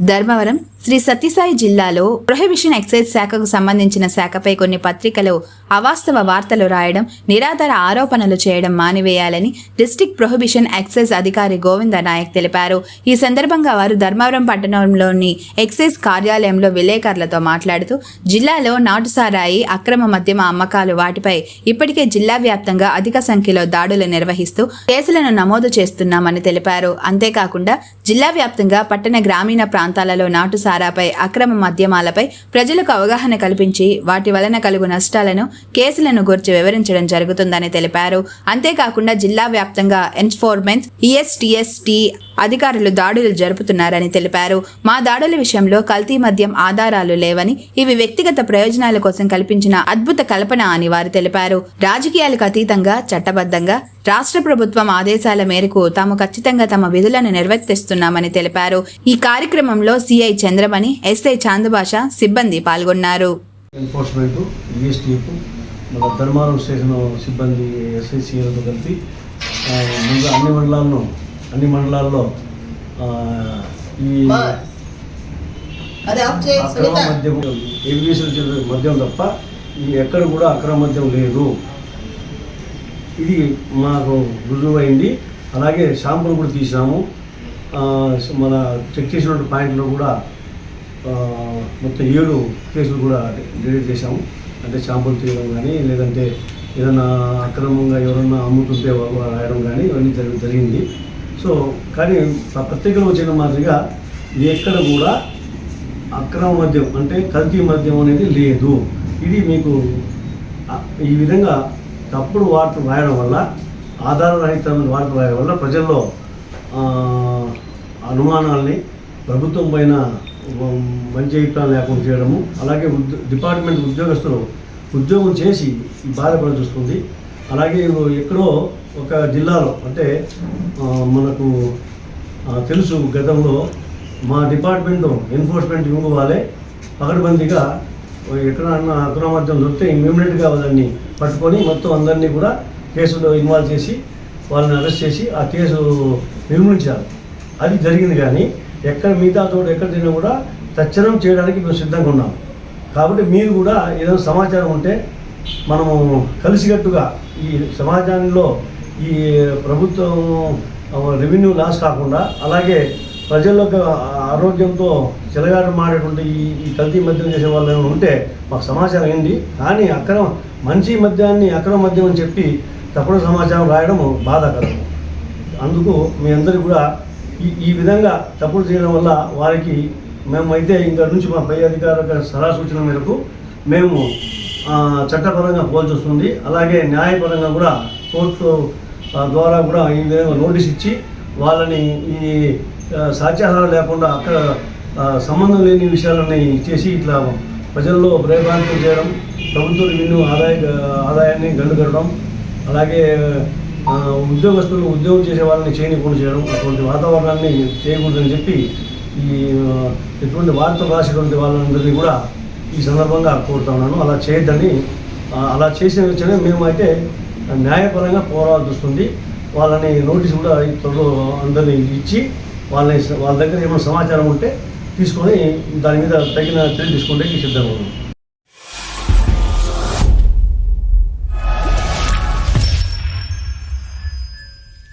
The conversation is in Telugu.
ధర్మవరం శ్రీ సత్యసాయి జిల్లాలో ప్రొహిబిషన్ ఎక్సైజ్ శాఖకు సంబంధించిన శాఖపై కొన్ని పత్రికలు అవాస్తవ వార్తలు రాయడం నిరాధార ఆరోపణలు చేయడం మానివేయాలని డిస్టిక్ ప్రొహిబిషన్ ఎక్సైజ్ అధికారి గోవింద నాయక్ తెలిపారు. ఈ సందర్భంగా వారు ధర్మవరం పట్టణంలోని ఎక్సైజ్ కార్యాలయంలో విలేకరులతో మాట్లాడుతూ జిల్లాలో నాటుసారాయి అక్రమ మద్యమ అమ్మకాలు వాటిపై ఇప్పటికే జిల్లా వ్యాప్తంగా అధిక సంఖ్యలో దాడులు నిర్వహిస్తూ కేసులను నమోదు చేస్తున్నామని తెలిపారు. అంతేకాకుండా జిల్లా వ్యాప్తంగా పట్టణ గ్రామీణ ప్రాంతం ప్రాంతాలలో నాటు సారాపై అక్రమ మద్యమాలపై ప్రజలకు అవగాహన కల్పించి వాటి వలన కలుగు నష్టాలను కేసులను గురించి వివరించడం జరుగుతుందని తెలిపారు. అంతేకాకుండా జిల్లా వ్యాప్తంగా ఎన్ఫోర్మెంట్ ఈఎస్టీఎస్టీ అధికారులు దాడులు జరుపుతున్నారని తెలిపారు. మా దాడుల విషయంలో కల్తీ మద్యం ఆధారాలు లేవని ఇవి వ్యక్తిగత ప్రయోజనాల కోసం కల్పించిన అద్భుత కల్పన అని వారు తెలిపారు. రాజకీయాలకు అతీతంగా చట్టబద్ధంగా రాష్ట్ర ప్రభుత్వం ఆదేశాల మేరకు తాము ఖచ్చితంగా తమ విధులను నిర్వర్తిస్తున్నామని తెలిపారు. ఈ కార్యక్రమంలో సిఐ చంద్రమణి ఎస్ఐ చాందుభాష సిబ్బంది పాల్గొన్నారు. ఎన్ఫోర్స్మెంట్ ఈఎస్టీఎఫ్ మన ధర్మారం స్టేషన్ సిబ్బంది ఎస్ఐసిలతో కలిపి ముందు అన్ని మండలాలను అన్ని మండలాల్లో ఈ అక్రమ మద్యం తప్ప ఈ ఎక్కడ కూడా అక్రమ మద్యం లేదు. ఇది మాకు రుజువు అయింది అలాగే షాంపులు కూడా తీసినాము. మన చెక్ చేసినటువంటి పాయింట్లో కూడా మొత్తం ఏడు కేసులు కూడా డిలీట్ చేశాము. అంటే షాంపులు తీయడం కానీ లేదంటే ఏదైనా అక్రమంగా ఎవరన్నా అమ్ముతుంటే రాయడం కానీ ఇవన్నీ జరి జరిగింది. సో కానీ ఆ వచ్చిన మాదిరిగా ఎక్కడ కూడా అక్రమ మద్యం అంటే కల్తీ మద్యం అనేది లేదు. ఇది మీకు ఈ విధంగా తప్పుడు వార్తలు రాయడం వల్ల ఆధారరహితమైన వార్తలు రాయడం వల్ల ప్రజల్లో అనుమానాల్ని ప్రభుత్వం పైన మంచి అభిప్రాయం లేకుండా చేయడము అలాగే డిపార్ట్మెంట్ ఉద్యోగస్తులు ఉద్యోగం చేసి బాధపడ చూస్తుంది అలాగే ఎక్కడో ఒక జిల్లాలో అంటే మనకు తెలుసు గతంలో మా డిపార్ట్మెంట్ ఎన్ఫోర్స్మెంట్ వింగ్ వాళ్ళే పకడ్బందీగా ఎక్కడన్నా అక్రమార్థం దొరికితే ఇమ్మీడియట్గా వాళ్ళని పట్టుకొని మొత్తం అందరినీ కూడా కేసులో ఇన్వాల్వ్ చేసి వాళ్ళని అరెస్ట్ చేసి ఆ కేసు నిర్మించారు అది జరిగింది కానీ ఎక్కడ మిగతా చోట ఎక్కడ జరిగినా కూడా తచ్చనం చేయడానికి మేము సిద్ధంగా ఉన్నాం. కాబట్టి మీరు కూడా ఏదైనా సమాచారం ఉంటే మనము కలిసికట్టుగా ఈ సమాజంలో ఈ ప్రభుత్వం రెవెన్యూ లాస్ కాకుండా అలాగే ప్రజలకు ఆరోగ్యంతో చెలగాట మాడేటువంటి ఈ ఈ కల్తీ మద్యం చేసే వాళ్ళు ఏమైనా ఉంటే మాకు సమాచారం ఏంది? కానీ అక్రమ మంచి మద్యాన్ని అక్రమ మద్యం అని చెప్పి తప్పుడు సమాచారం రాయడం బాధాకరం. అందుకు మీ అందరికీ కూడా ఈ ఈ విధంగా తప్పుడు చేయడం వల్ల వారికి మేమైతే ఇంకా నుంచి మా పై అధికారుల సలహా సూచన మేరకు మేము చట్టపరంగా పోల్చి వస్తుంది. అలాగే న్యాయపరంగా కూడా కోర్టు ద్వారా కూడా ఈ విధంగా నోటీస్ ఇచ్చి వాళ్ళని ఈ సాధ్యాహారం లేకుండా అక్కడ సంబంధం లేని విషయాలని చేసి ఇట్లా ప్రజల్లో భయభ్రాంతం చేయడం ప్రభుత్వం విన్ను ఆదాయ ఆదాయాన్ని గండుగడడం అలాగే ఉద్యోగస్తులు ఉద్యోగం చేసే వాళ్ళని చేయనికుండా చేయడం అటువంటి వాతావరణాన్ని చేయకూడదని చెప్పి ఈ ఎటువంటి వార్త రాసేటువంటి వాళ్ళందరినీ కూడా ఈ సందర్భంగా కోరుతా ఉన్నాను. అలా చేయొద్దని అలా చేసిన మేము మేమైతే న్యాయపరంగా పోరాల్సి వస్తుంది. వాళ్ళని నోటీస్ కూడా త్వరలో అందరినీ ఇచ్చి వాళ్ళని వాళ్ళ దగ్గర ఏమైనా సమాచారం ఉంటే తీసుకొని దాని మీద తగిన చర్య తీసుకుంటే సిద్ధంగా ఉన్నాం